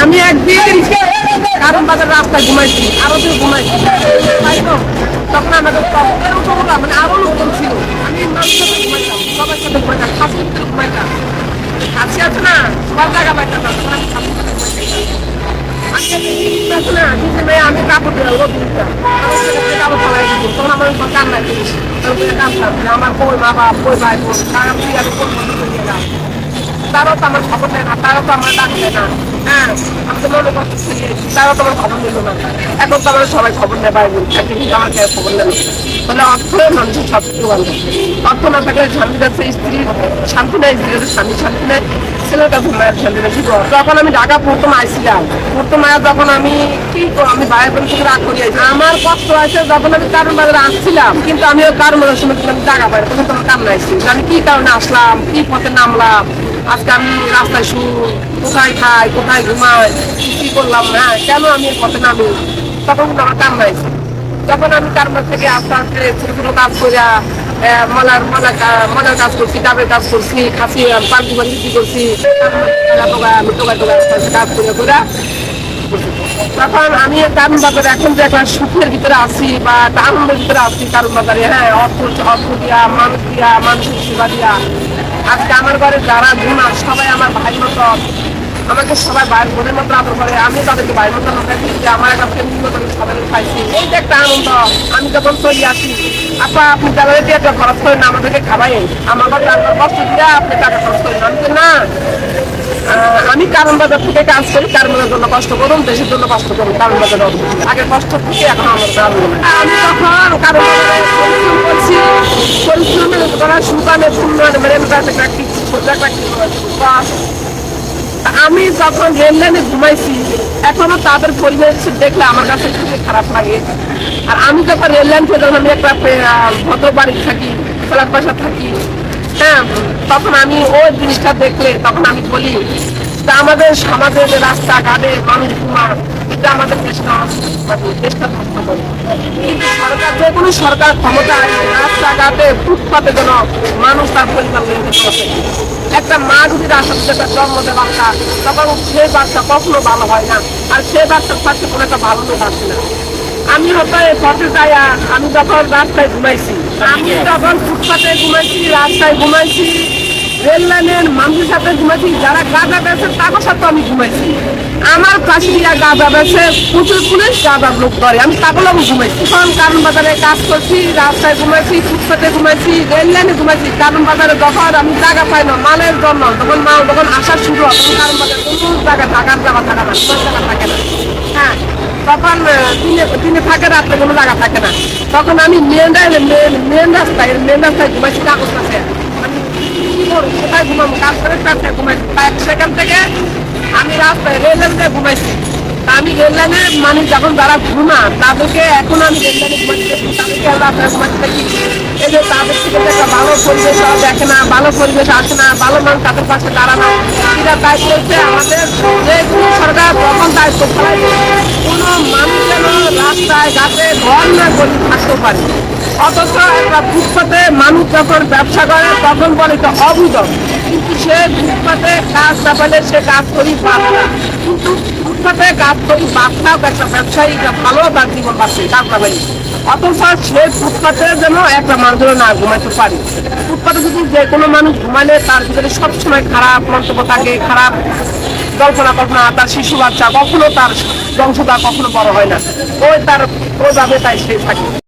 আমি একদিন কারণ বাজার রাস্তায় ঘুমাইছি, আরও তো ঘুমাইছি। তখন আমাদের মানে আরও লোকজন ছিল। আমি কাপড় দিলাম আমার কান্না করিস আমার কই মা বাপ কই ভাই, বোন আমি তারাও তো আমার খবর নেয় না তারাও তো আমার ডাক দেয় না হ্যাঁ আমি তো মনে করতেছি তারাও তো আমার খবর নিল না এখন তো আমার সবাই খবর নেয় বাইরে চাকরি কিন্তু আমার কেউ খবর নেয় না তাহলে অর্থ মানুষের সব কিছু ভালো অর্থ না থাকলে স্বামীর কাছে স্ত্রী শান্তি নেই স্ত্রীর স্বামী শান্তি নেই, ছেলের কাছে মায়ের শান্তি নেই করব? যখন আমি ঢাকা প্রথম আইছিলাম প্রথম আয়া যখন আমি কি? আমি বাইরে থেকে রাগ করি। আমার কষ্ট আছে যখন আমি কারণ বাজারে আসছিলাম, কিন্তু আমি কারণ বাজার সময় টাকা পাই তখন তোমার কামনা আইছি যে আমি কি কারণে আসলাম, কি পথে নামলাম আজকে আমি রাস্তায় শুই কোথায় খাই, কোথায় ঘুমাই কি করলাম হ্যাঁ কেন আমি এই পথে নামি? তখন কিন্তু আমার কামনা আইছি যখন আমি কারবার থেকে আস্তে আস্তে ছোট ছোট কাজ করিয়া মলার, মলা কা- মলার কাজ করছি, ডাবের কাজ করছি, খাসি পাল্টি বাড়ি বিক্রি করছি আমি টোকা কাজ করে করে তখন আমি কারণ বাজারে এখন যে একটা সুখের ভিতরে আছি বা আনন্দের ভিতরে আছি, কারণ বাজারে হ্যাঁ অর্থ অর্থ দিয়া, মানুষ দিয়া, মানুষের সেবা দিয়া আজকে আমার ঘরে যারা গুণা সবাই আমার ভাই মতো আমাকে সবাই ভাই বোনের মতো আদর করে। আমি তাদেরকে ভাই মতো মনে করি যে আমার একটা ফ্যামিলি মতো সবাই খাইছি এই একটা আনন্দ, আমি যখন চলে আসি, আপা আপনি দিয়ে একটা খরচ করেন, আমাদেরকে খাবাই আমার ঘরে আপনার কষ্ট দিয়ে আপনি টাকা খরচ করেন। আমি না আমি কারণ বাজার থেকে কাজ করি, কারণ বাজার জন্য কষ্ট করুন, দেশের জন্য কষ্ট করুন, কারণ বাজার আগে কষ্ট থেকে এখন আমার কারণ আমি মানে আমি যখন রেল লাইনে ঘুমাইছি, এখনও তাদের পরিবেশ দেখলে আমার কাছে খুবই খারাপ লাগে। আর আমি যখন রেল লাইন থেকে যখন আমি একটা ভদ্র বাড়ি থাকি, ফ্ল্যাট বাসা থাকি হ্যাঁ তখন আমি ওই জিনিসটা দেখলে, তখন আমি বলি আমাদের সমাজের যে রাস্তাঘাটে মানুষ এটা আমাদের দেশটা মানে দেশটা ধ্বংস করে। কিন্তু সরকার, যে কোনো সরকার রাস্তাঘাটে মানুষ তার যেতে একটা মা তখন সেই বাচ্চা কখনো ভালো হয় না, আর সেই বাচ্চার কোনো একটা না। আমি হয়তো পথে যাই আমি যখন রাস্তায় ঘুমাইছি আমি যখন ফুটপাতে ঘুমাইছি, রাস্তায় ঘুমাইছি, রেল লাইনের মানুষের সাথে ঘুমাইছি, যারা গাঁজা বেছে তাদের সাথে আমি ঘুমাইছি। আমার দিয়া গাঁজা বেছে প্রচুর পুলিশ গাঁজার লোক করে আমি তাগুলোও ঘুমাইছি। তখন কারণ বাজারে কাজ করছি, রাস্তায় ঘুমাইছি, ফুটপাতে ঘুমাইছি, রেল লাইনে ঘুমাইছি কারণ বাজারে যখন আমি জায়গা পাই না, মালের জন্য তখন মাল, যখন আসা শুরু হয়, তখন কারণ বাজারে কোনো জায়গা থাকার জায়গা থাকে না জায়গা থাকে না। হ্যাঁ। তখন দিনে দিনে থাকে রাত্রে কোনো জায়গা থাকে না। তখন আমি মেন মেন রাস্তায় মেন রাস্তায় ঘুমাইছি কাগজ আমি কোথায় ঘুমাবো? কাজ করে ঘুমাইছি। সেখান থেকে আমি রাস্তায় রেল লাইনে ঘুমাইছি। আমি রেল লাইনে মানে যখন যারা ঘুমা, তাদেরকে এখন আমি রেল লাইনে তাদেরকে রাস্তায় ঘুমাইছি দেখি। এই তাদের থেকে একটা ভালো পরিবেশ দেখে না, ভালো পরিবেশ আসে না, ভালো মানুষ তাদের পাশে দাঁড়ানো। এরা তাই করেছে আমাদের যে কোনো সরকার তখন দায়িত্ব ফেলাই কোনো মানুষ যেন রাস্তায় ঘাটে ঘর না করে থাকতে পারে। অথচ একটা ফুটপাতে মানুষ যখন ব্যবসা করে, তখন বলে এটা অবৈধ। কিন্তু সে ফুটপাতে কাজ না পেলে সে কাজ করি পারে না। কিন্তু ফুটপাতে গাছ তৈরি বাচ্চাও একটা ব্যবসায়ী একটা ভালো তার জীবন বাঁচে কাজ না অথচ সেই ফুটপাতে যেন একটা মানুষ না ঘুমাইতে পারে। ফুটপাতে যদি যে কোনো মানুষ ঘুমালে তার ভিতরে সবসময় খারাপ মন্তব্য থাকে, খারাপ কল্পনা কল্পনা, তার শিশু বাচ্চা কখনো তার বংশতা কখনো বড় হয় না। ওই তার ওইভাবে তাই সে থাকে।